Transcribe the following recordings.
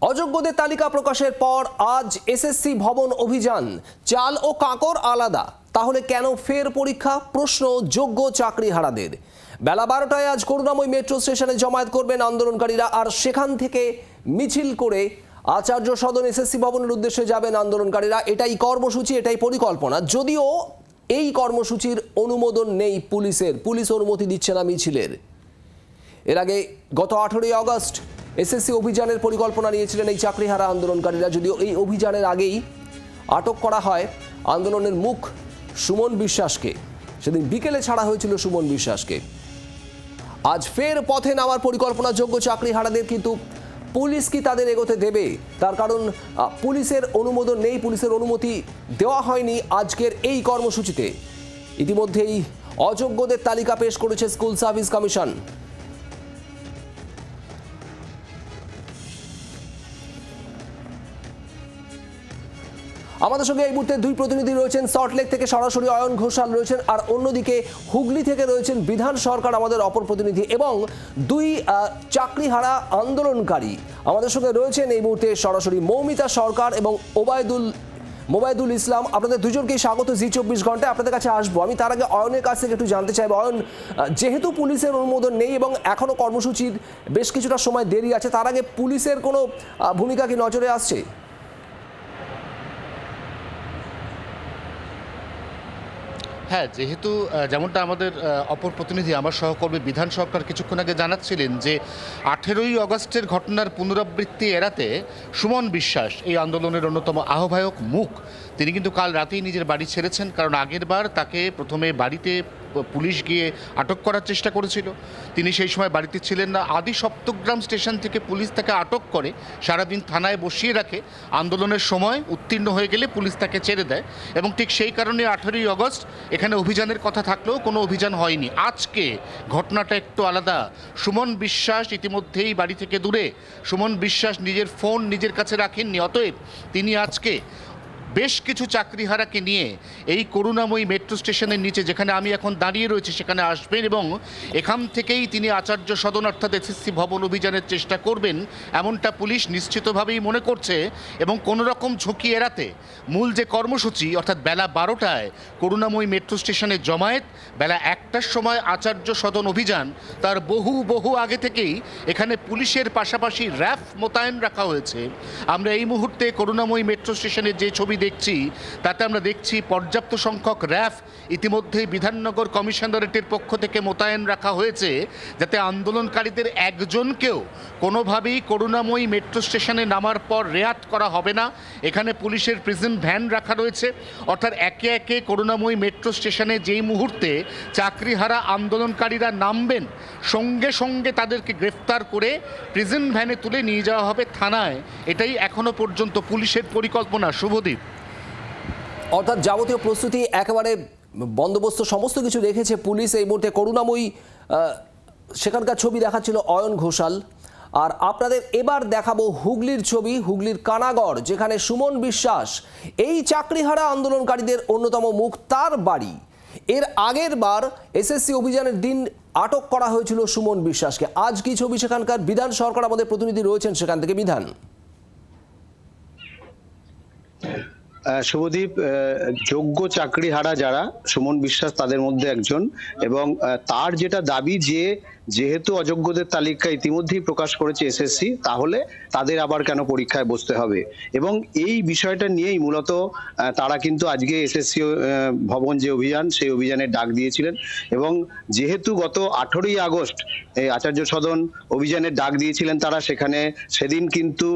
অযোগ্যদের তালিকা প্রকাশের পর আজ এসএসসি ভবন অভিযান। চাল ও কাকর আলাদা। তাহলে কেন ফের পরীক্ষা? প্রশ্ন যোগ্য চাকরিহারাদের। বেলা বারোটায় আজ করুণাময় মেট্রো স্টেশনে জমায়েত করবেন আন্দোলনকারীরা। আর সেখান থেকে মিছিল করে আচার্য সদন এসএসসি ভবনের উদ্দেশ্যে যাবেন আন্দোলনকারীরা। এটাই কর্মসূচি, এটাই পরিকল্পনা। যদিও এই কর্মসূচির অনুমোদন নেই পুলিশের। পুলিশ অনুমতি দিচ্ছে না মিছিলের। এর আগে গত আঠেরোই আগস্ট এসএসসি অভিযানের পরিকল্পনা নিয়েছিলেন এই চাকরিহারা আন্দোলনকারীরা, যদিও এই অভিযানের আগেই আটক করা হয় আন্দোলনের মুখ সুমন বিশ্বাসকে। সেদিন বিকেলে ছাড়া হয়েছিল সুমন বিশ্বাসকে। আজ ফের পথে নামার পরিকল্পনা যোগ্য চাকরিহারাদের, কিন্তু পুলিশ কি তাদের এগোতে দেবে? তার কারণ পুলিশের অনুমোদন নেই, পুলিশের অনুমতি দেওয়া হয়নি আজকের এই কর্মসূচিতে। ইতিমধ্যেই অযোগ্যদের তালিকা পেশ করেছে স্কুল সার্ভিস কমিশন। আমাদের সঙ্গে এই মুহূর্তে দুই প্রতিনিধি রয়েছেন। সল্টলেক থেকে সরাসরি অয়ন ঘোষাল রয়েছেন আর অন্যদিকে হুগলি থেকে রয়েছেন বিধান সরকার আমাদের অপর প্রতিনিধি এবং দুই চাকরিহারা আন্দোলনকারী আমাদের সঙ্গে রয়েছেন এই মুহূর্তে সরাসরি মৌমিতা সরকার এবং ওবায়দুল মোবাইদুল ইসলাম। আপনাদের দুজনকেই স্বাগত জি চব্বিশ ঘন্টায়। আপনাদের কাছে আসব। আমি তার আগে অয়নের কাছ থেকে একটু জানতে চাইব। অয়ন যেহেতু পুলিশের অনুমোদন নেই এবং এখনও কর্মসূচির বেশ কিছুটা সময় দেরি আছে, তার আগে পুলিশের কোনো ভূমিকা কি নজরে আসছে? হ্যাঁ যেহেতু যেমনটা আমাদের অপর প্রতিনিধি আমার সহকর্মী বিধান সরকার কিছুক্ষণ আগে জানাচ্ছিলেন যে আঠেরোই অগস্টের ঘটনার পুনরাবৃত্তি এড়াতে সুমন বিশ্বাস, এই আন্দোলনের অন্যতম আহ্বায়ক মুখ। তিনি কিন্তু কাল রাতেই নিজের বাড়ি ছেড়েছেন, কারণ আগের বার তাকে প্রথমে বাড়িতে পুলিশ গিয়ে আটক করার চেষ্টা করেছিল। তিনি সেই সময় বাড়িতে ছিলেন না। আদি সপ্তগ্রাম স্টেশন থেকে পুলিশ তাকে আটক করে, সারাদিন থানায় বসিয়ে রাখে। আন্দোলনের সময় উত্তীর্ণ হয়ে গেলে পুলিশ তাকে ছেড়ে দেয় এবং ঠিক সেই কারণে আঠেরোই আগস্ট এখানে অভিযানের কথা থাকলেও কোনো অভিযান হয়নি। আজকে ঘটনাটা একটু আলাদা। সুমন বিশ্বাস ইতিমধ্যেই বাড়ি থেকে দূরে। সুমন বিশ্বাস নিজের ফোন নিজের কাছে রাখেননি, অতএব তিনি আজকে বেশ কিছু চাকরিহারাকে নিয়ে এই করুণাময়ী মেট্রো স্টেশনের নিচে যেখানে আমি এখন দাঁড়িয়ে রয়েছি, সেখানে আসবেন এবং এখান থেকেই তিনি আচার্য সদন অর্থাৎ এসএসসি ভবন অভিযানের চেষ্টা করবেন, এমনটা পুলিশ নিশ্চিতভাবেই মনে করছে এবং কোনো রকম ঝুঁকি এড়াতে মূল যে কর্মসূচি, অর্থাৎ বেলা বারোটায় করুণাময়ী মেট্রো স্টেশনে জমায়েত, বেলা একটার সময় আচার্য সদন অভিযান, তার বহু বহু আগে থেকেই এখানে পুলিশের পাশাপাশি র্যাফ মোতায়েন রাখা হয়েছে। আমরা এই মুহূর্তে করুণাময়ী মেট্রো স্টেশনের যে ছবি দেখছি, তাতে আমরা দেখছি পর্যাপ্ত সংখ্যক র্যাফ ইতিমধ্যেই বিধাননগর কমিশনারেটের পক্ষ থেকে মোতায়েন রাখা হয়েছে, যাতে আন্দোলনকারীদের একজনকেও কোনোভাবেই করুণাময়ী মেট্রো স্টেশনে নামার পর রেয়াত করা হবে না। এখানে পুলিশের প্রিজন ভ্যান রাখা রয়েছে। অর্থাৎ একে একে করুণাময়ী মেট্রো স্টেশনে যেই মুহূর্তে চাকরিহারা আন্দোলনকারীরা নামবেন, সঙ্গে সঙ্গে তাদেরকে গ্রেফতার করে প্রিজন ভ্যানে তুলে নিয়ে যাওয়া হবে থানায়। এটাই এখনও পর্যন্ত পুলিশের পরিকল্পনা। শুভদীপ। অর্থাৎ যাবতীয় প্রস্তুতি একেবারে বন্দোবস্ত, সমস্ত কিছু রেখেছে পুলিশ এই মুহূর্তে। করুণাময়ী সেখানকার ছবি দেখাচ্ছিল অয়ন ঘোষাল। আর আপনাদের এবার দেখাবো হুগলির ছবি, হুগলির কানাগড়, যেখানে সুমন বিশ্বাস, এই চাকরিহারা আন্দোলনকারীদের অন্যতম মুখ, তার বাড়ি। এর আগের বার এসএসসি অভিযানের দিন আটক করা হয়েছিল সুমন বিশ্বাসকে। আজ কি ছবি সেখানকার? বিধান সরকার আমাদের প্রতিনিধি রয়েছেন সেখান থেকে। বিধান। শুভদীপ যোগ্য চাকরিহারা যারা, সুমন বিশ্বাস তাদের মধ্যে একজন এবং তার যেটা দাবি যে যেহেতু অযোগ্যদের তালিকা ইতিমধ্যেই প্রকাশ করেছে এসএসসি, তাহলে তাদের আবার কেন পরীক্ষায় বসতে হবে? এবং এই বিষয়টা নিয়েই মূলত তারা কিন্তু আজকে এসএসসি ভবন যে অভিযান, সেই অভিযানের ডাক দিয়েছিলেন এবং যেহেতু গত আঠেরোই আগস্ট এই আচার্য সদন অভিযানের ডাক দিয়েছিলেন তারা, সেখানে সেদিন কিন্তু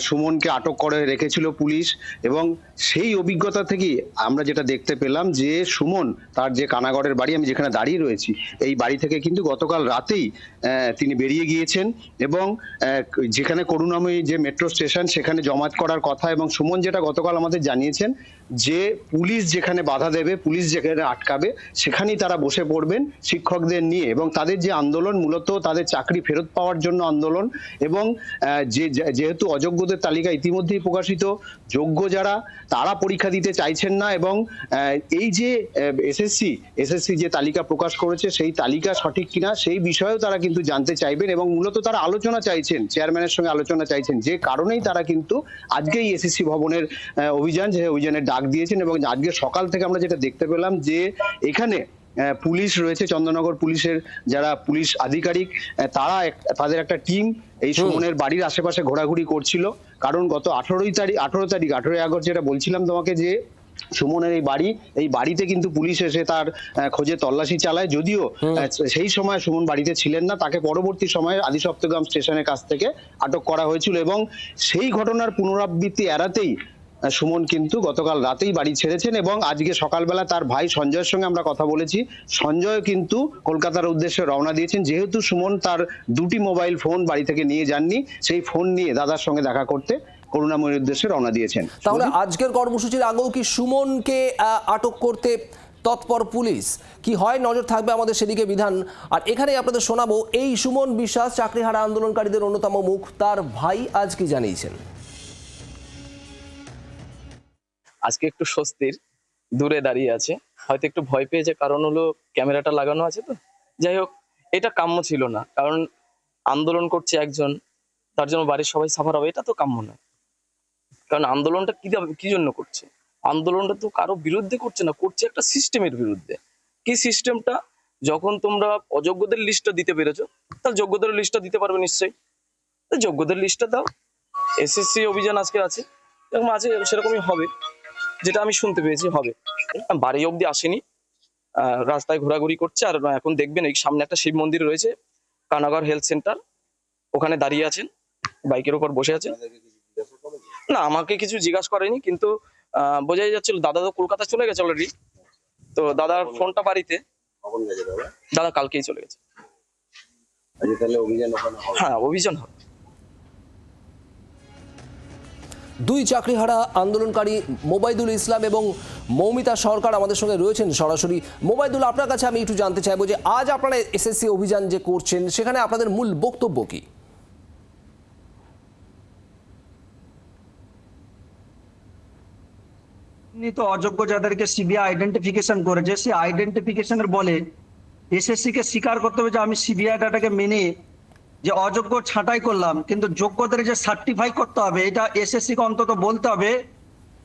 সুমনকে আটক করে রেখেছিল পুলিশ এবং সেই অভিজ্ঞতা থেকেই আমরা যেটা দেখতে পেলাম যে সুমন তার যে কানাগড়ের বাড়ি, আমি যেখানে দাঁড়িয়ে রয়েছি, এই বাড়ি থেকে কিন্তু গতকাল রাতেই তিনি বেরিয়ে গিয়েছেন এবং যেখানে করুণাময়ী যে মেট্রো স্টেশন সেখানে জমায়েত করার কথা এবং সুমন যেটা গতকাল আমাদের জানিয়েছেন যে পুলিশ যেখানে বাধা দেবে, পুলিশ যেখানে আটকাবে, সেখানেই তারা বসে পড়বেন শিক্ষকদের নিয়ে এবং তাদের যে আন্দোলন মূলত তাদের চাকরি ফেরত পাওয়ার জন্য আন্দোলন এবং যে- যেহেতু অযোগ্য অযোগ্যদের তালিকা ইতিমধ্যেই প্রকাশিত। যোগ্য যারা, তারা পরীক্ষা দিতে চাইছেন না এবং এই যে এসএসসি এসএসসি যে তালিকা প্রকাশ করেছে, সেই তালিকা সঠিক কিনা, সেই বিষয়েও তারা কিন্তু জানতে চাইবেন এবং মূলত তারা আলোচনা চাইছেন, চেয়ারম্যানের সঙ্গে আলোচনা চাইছেন। যে কারণেই তারা কিন্তু আজকেই এসএসসি ভবনের অভিযান, যে অভিযানের ডাক দিয়েছেন এবং আজকে সকাল থেকে আমরা যেটা দেখতে পেলাম যে, এখানে পুলিশ রয়েছে চন্দ্রনগর পুলিশের যারা পুলিশ আধিকারিক তারা তাদের একটা টিম এই সুমনের বাড়ির আশেপাশে ঘোরাঘুরি করছিল। কারণ গত আঠারোই তারিখ আঠারো তারিখ আঠারোই আগস্ট যেটা বলছিলাম তোমাকে যে সুমনের এই বাড়ি এই বাড়িতে কিন্তু পুলিশ এসে তার খোঁজে তল্লাশি চালায়। যদিও সেই সময় সুমন বাড়িতে ছিলেন না তাকে পরবর্তী সময়ে আদি সপ্তগ্রাম স্টেশনের কাছ থেকে আটক করা হয়েছিল এবং সেই ঘটনার পুনরাবৃত্তি এড়াতেই সুমন কিন্তু গতকাল রাতেই বাড়ি ছেড়েছেন এবং আজকে সকালবেলা তার ভাই সঞ্জয়ের সঙ্গে আমরা কথা বলেছি। সঞ্জয় কিন্তু কলকাতার উদ্দেশ্যে রওনা দিয়েছেন। যেহেতু সুমন তার দুটি মোবাইল ফোন বাড়ি থেকে নিয়ে যাননি সেই ফোন নিয়ে দাদার সঙ্গে দেখা করতে করুণাময়ীর উদ্দেশ্যে রওনা দিয়েছেন। তাহলে আজকের কর্মসূচির আগেও কি সুমনকে আটক করতে তৎপর পুলিশ? কি হয়? নজর থাকবে আমাদের সেদিকে বিধান। আর এখানে আপনাদের শোনাবো এই সুমন বিশ্বাস চাকরিহারা আন্দোলনকারীদের অন্যতম মুখ তার ভাই আজ কি জানিয়েছেন? আজকে একটু স্বস্তির দূরে দাঁড়িয়ে আছে। হয়তো একটু ভয় পেয়েছে, কারণ হলো ক্যামেরাটা লাগানো আছে তো। যাই হোক, এটা কাম্য ছিল না, কারণ আন্দোলন করছে একজন, তার জন্য বাড়ির সবাই সাফার হবে, এটা তো কাম্য নয়। কারণ আন্দোলনটা কি কি জন্য করছে? আন্দোলনটা তো কারও বিরুদ্ধে করছে না, করছে একটা সিস্টেমের বিরুদ্ধে। কি সিস্টেমটা যখন তোমরা অযোগ্যদের লিস্টটা দিতে পেরেছ, তাহলে যোগ্যদের লিস্টটা দিতে পারবে নিশ্চয়ই। যোগ্যদের লিস্টটা দাও। এসএসসি অভিযান আজকে আছে এরকম আছে সেরকমই হবে। যেটা আমি শুনতে পেয়েছি হবে। বাড়ি অবধি আসেনি। আহ, রাস্তায় ঘোরাঘুরি করছে আর এখন দেখবেন এই সামনে একটা শিব মন্দির রয়েছে কানাগর হেলথ সেন্টার। ওখানে দাঁড়িয়ে আছেন বাইকের উপর বসে আছেন। না আমাকে কিছু জিজ্ঞাসা করেনি কিন্তু আহ, বোঝাই যাচ্ছিল দাদা তো কলকাতা চলে গেছে অলরেডি তো দাদার ফোনটা বাড়িতে। দাদা কালকেই চলে গেছে। হবে। হ্যাঁ অভিযান হবে। দুই চাকরিহারা আন্দোলনকারী মোবাইদুল ইসলাম এবং মৌমিতা সরকার আমাদের সঙ্গে রয়েছেন সরাসরি। মোবাইদুল, আপনার কাছে আমি একটু জানতে চাইব যে আজ আপনারা এসএসসি অভিযান যে করছেন, সেখানে আপনাদের মূল বক্তব্য কি? অযোগ্য যাদেরকে সিবিআই আইডেন্টিফিকেশন করেছে, সেই আইডেন্টিফিকেশনের বলে এসএসসি কে স্বীকার করতে হবে যে আমি সিবিআই ডাটাকে মেনে যে অযোগ্য ছাঁটাই করলাম, কিন্তু যোগ্যদের যে সার্টিফাই করতে হবে, এটা এসএসসি কে অন্তত বলতে হবে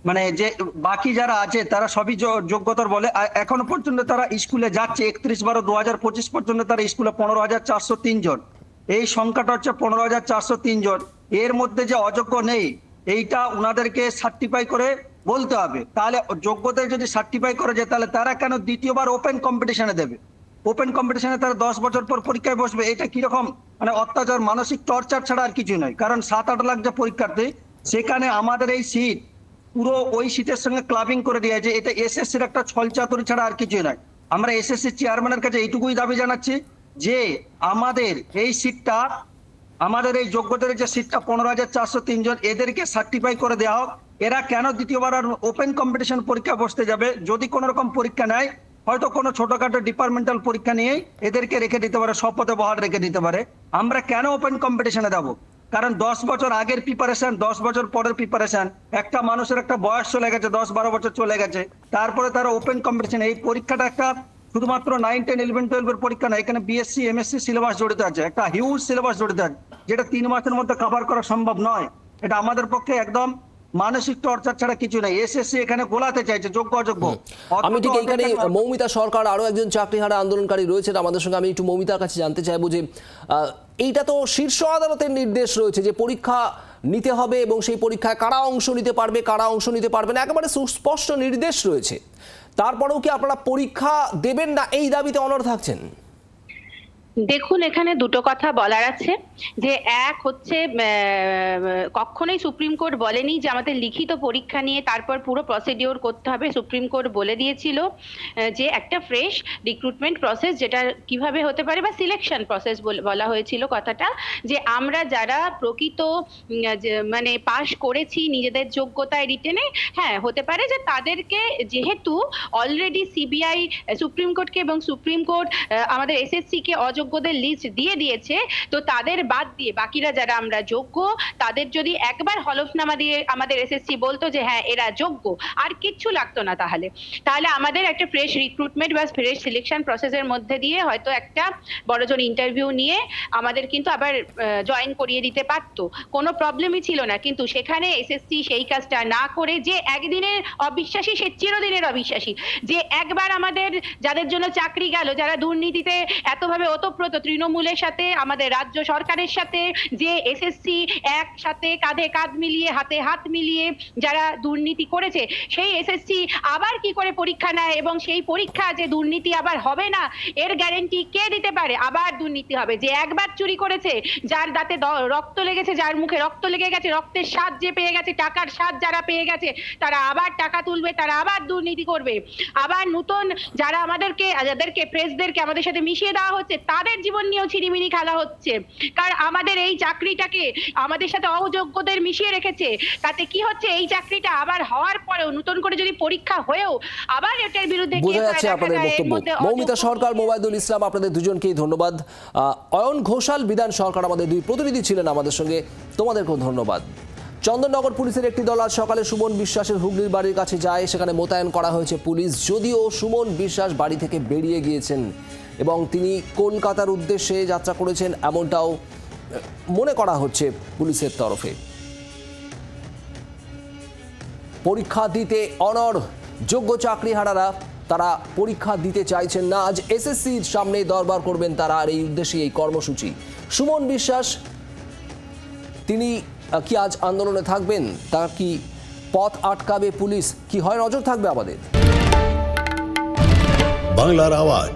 মানে যে বাকি যারা আছে, তারা সবই যোগ্যতার বলে এখনও পর্যন্ত তারা স্কুলে যাচ্ছে, একত্রিশ বারো দু হাজার পঁচিশ পর্যন্ত তারা স্কুলে পনেরো হাজার চারশো জন। এই সংখ্যাটা হচ্ছে পনেরো হাজার চারশো জন। এর মধ্যে যে অযোগ্য নেই, এইটা ওনাদেরকে সার্টিফাই করে বলতে হবে। তাহলে যোগ্যদের যদি সার্টিফাই করে যায়, তাহলে তারা কেন দ্বিতীয়বার ওপেন কম্পিটিশনে দেবে? ওপেন কম্পিটিশনে তারা দশ বছর পর পরীক্ষায় বসবে, এটা কীরকম? মানে অত্যাচার, মানসিক টর্চার ছাড়া আর কিছু নয়। কারণ সাত আট লাখ যে পরীক্ষার্থী, সেখানে আমাদের এই সিট পুরো ওই সিটের সঙ্গে ক্লাবিং করে দিয়েছে এটা এসএসসির একটা ছলচাতুরি ছাড়া আর কিছুই নয়। আমরা এসএসসি চেয়ারম্যানের কাছে এইটুকুই দাবি জানাচ্ছি যে, আমাদের এই সিটটা আমাদের এই যোগ্যদের যে সিটটা পনেরো হাজার চারশো তিনজন এদেরকে সার্টিফাই করে দেওয়া হোক। এরা কেন দ্বিতীয়বার আর ওপেন কম্পিটিশন পরীক্ষা বসতে যাবে? যদি কোনো রকম পরীক্ষা নেয় হয়তো কোনো ছোটখাটো ডিপার্টমেন্টাল পরীক্ষা নিয়ে এদেরকে রেখে দিতে পারে শপথে বহাল রেখে দিতে পারে। আমরা কেন ওপেন কম্পিটিশনে দেবো কারণ দশ বছর আগের প্রিপারেশন দশ বছর পরের প্রিপারেশন একটা মানুষের একটা বয়স চলে গেছে, দশ বারো বছর চলে গেছে। তারপরে তারা ওপেন কম্পিটিশন এই পরীক্ষাটা একটা শুধুমাত্র নাইন টেন ইলেভেন টুয়েলভ এর পরীক্ষা না, এখানে বিএসসি এমএসসি সিলেবাস জড়িত আছে। একটা হিউজ সিলেবাস জড়িত আছে, যেটা তিন মাসের মধ্যে কভার করা সম্ভব নয়। এটা আমাদের পক্ষে একদম মানসিক টর্চার ছাড়া কিছু নেই। এসএসসি এখানে গোলাতে চাইছে যোগ্য অযোগ্য। আমি ঠিক এইখানে মৌমিতা সরকার আরও একজন চাকরিহারা আন্দোলনকারী রয়েছেন। আমাদের সঙ্গে আমি একটু মৌমিতার কাছে জানতে চাইব যে এইটা তো শীর্ষ আদালতের নির্দেশ রয়েছে যে পরীক্ষা নিতে হবে এবং সেই পরীক্ষায় কারা অংশ নিতে পারবে কারা অংশ নিতে পারবে না। একেবারে সুস্পষ্ট নির্দেশ রয়েছে। তারপরেও কি আপনারা পরীক্ষা দেবেন না? এই দাবিতে অনড় থাকছেন? দেখুন, এখানে দুটো কথা বলার আছে। যে এক হচ্ছে কখনোই সুপ্রিম কোর্ট বলেনি যে আমাদের লিখিত পরীক্ষা নিয়ে তারপর পুরো প্রসিডিওর করতে হবে। সুপ্রিম কোর্ট বলে দিয়েছিল যে একটা ফ্রেশ রিক্রুটমেন্ট প্রসেস যেটা কীভাবে হতে পারে বা সিলেকশন প্রসেস বলা হয়েছিল কথাটা, যে আমরা যারা প্রকৃত মানে পাশ করেছি নিজেদের যোগ্যতায় রিটেনে হ্যাঁ হতে পারে যে তাদেরকে যেহেতু অলরেডি সিবিআই সুপ্রিম কোর্টকে এবং সুপ্রিম কোর্ট আমাদের এসএসসি কে অযোগ্য অযোগ্যদের লিস্ট দিয়ে দিয়েছে, তো তাদের বাদ দিয়ে বাকিরা যারা আমরা যোগ্য, তাদের যদি একবার হলফনামা দিয়ে আমাদের এসএসসি বলতো যে হ্যাঁ এরা যোগ্য, আর কিচ্ছু লাগতো না তাহলে। তাহলে আমাদের একটা ফ্রেশ রিক্রুটমেন্ট বা ফ্রেশ সিলেকশন প্রসেসের মধ্যে দিয়ে হয়তো একটা বড়জন ইন্টারভিউ নিয়ে আমাদের কিন্তু আবার জয়েন করিয়ে দিতে পারতো। কোনো প্রবলেমই ছিল না, কিন্তু সেখানে এসএসসি সেই কাজটা না করে যে একদিনের অবিশ্বাসী, সে চিরদিনের অবিশ্বাসী। যে একবার আমাদের, যাদের জন্য চাকরি গেল, যারা দুর্নীতিতে এতভাবে ওতপ্রোত তৃণমূলের সাথে, আমাদের রাজ্য সরকারের সাথে, যে এসএসসি একসাথে কাঁধে কাঁধ মিলিয়ে, হাতে হাত মিলিয়ে যারা দুর্নীতি করেছে, সেই এসএসসি আবার কি করে পরীক্ষা নেয় এবং সেই পরীক্ষা যে দুর্নীতি আবার হবে না, এর গ্যারেন্টি কে দিতে পারে? আবার দুর্নীতি হবে। যে একবার চুরি করেছে, যার দাঁতে রক্ত লেগেছে, যার মুখে রক্ত লেগে গেছে, রক্তের স্বাদ যে পেয়ে গেছে, টাকার স্বাদ যারা পেয়ে গেছে, তারা আবার টাকা তুলবে, তারা আবার দুর্নীতি করবে। আবার নতুন যারা আমাদেরকে, যাদেরকে প্রেসদেরকে আমাদের সাথে মিশিয়ে দেওয়া হচ্ছে তাদের জীবন নিয়েও ছিনিমিনি খেলা হচ্ছে। কারণ আমাদের এই চাকরিটাকে আমাদের সাথে অযোগ্যদের মিশিয়ে রেখেছে। তাতে কি হচ্ছে? এই চাকরিটা আবার হওয়ার পরেও নতুন করে যদি পরীক্ষা হয়েও আবার এটার বিরুদ্ধে বোঝা যাচ্ছে আপনাদের বক্তব্য। মৌমিতা সরকার মোবাইদুল ইসলাম আপনাদের দুজনকেই ধন্যবাদ। অয়ন ঘোষাল বিধান সরকার আমাদের দুই প্রতিনিধি ছিলেন আমাদের সঙ্গে। তোমাদেরকেও ধন্যবাদ। চন্দননগর পুলিশের একটি দল আজ সকালে সুমন বিশ্বাসের হুগলির বাড়ির কাছে যায়। সেখানে মোতায়েন করা হয়েছে পুলিশ। যদিও সুমন বিশ্বাস বাড়ি থেকে বেরিয়ে গিয়েছেন। এবং তিনি কলকাতার উদ্দেশ্যে যাত্রা করেছেন এমনটাও মনে করা হচ্ছে পুলিশের তরফে। পরীক্ষা দিতে অনর যোগ্য চাকরিহারারা, তারা পরীক্ষা দিতে চাইছেন না। আজ এসএসসির সামনে দরবার করবেন তারা, আর এই উদ্দেশ্যে এই কর্মসূচি। সুমন বিশ্বাস, তিনি কি আজ আন্দোলনে থাকবেন? তার কি পথ আটকাবে পুলিশ? কি হয়? নজর থাকবে আমাদের। বাংলার আওয়াজ।